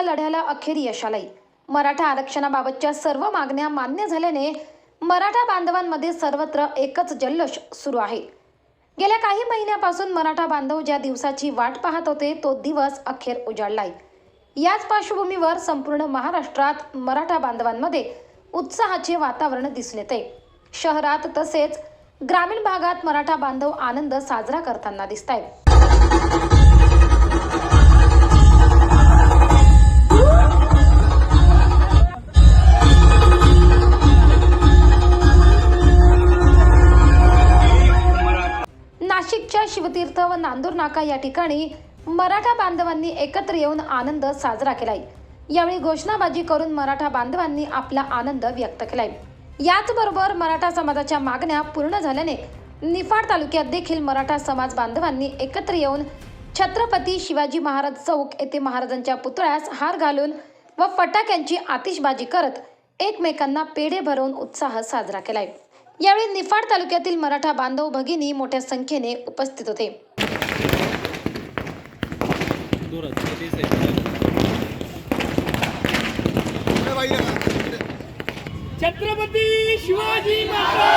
बांधवांच्या लढ्याला अखेर यश आलंय. मराठा आरक्षणाबाबतच्या सर्व मागण्या मान्य झाल्याने मराठा बांधवांमध्ये सर्वत्र एकच जल्लोष सुरू आहे. गेल्या काही महिन्यापासून मराठा बांधव ज्या दिवसाची वाट पाहत होते तो दिवस अखेर उजाडलाय. याच पार्श्वभूमीवर संपूर्ण महाराष्ट्रात मराठा बांधवांमध्ये उत्साहाचे वातावरण दिसून येते. शहरात तसेच ग्रामीण भागात मराठा बांधव आनंद साजरा करताना दिसत आहेत शिवतीर्थ व नांदूर नाका या ठिकाणी मराठा बांधवांनी एकत्र येऊन आनंद साजरा केलाय. यावेळी घोषणाबाजी करून मराठा बांधवांनी आपला आनंद व्यक्त केलाय. याचबरोबर मराठा समाजाच्या मागण्या पूर्ण झाल्याने निफाड तालुक्यात देखील मराठा समाज बांधवांनी एकत्र येऊन छत्रपती शिवाजी महाराज चौक येथे महाराजांच्या पुतळ्यास हार घालून व फटाक्यांची आतिषबाजी करत एकमेकांना पेढे भरवून उत्साह साजरा केलाय. यावेळी निफाड तालुक्यातील मराठा बांधव भगिनी मोठ्या संख्येने उपस्थित होते. छत्रपती शिवाजी महाराज!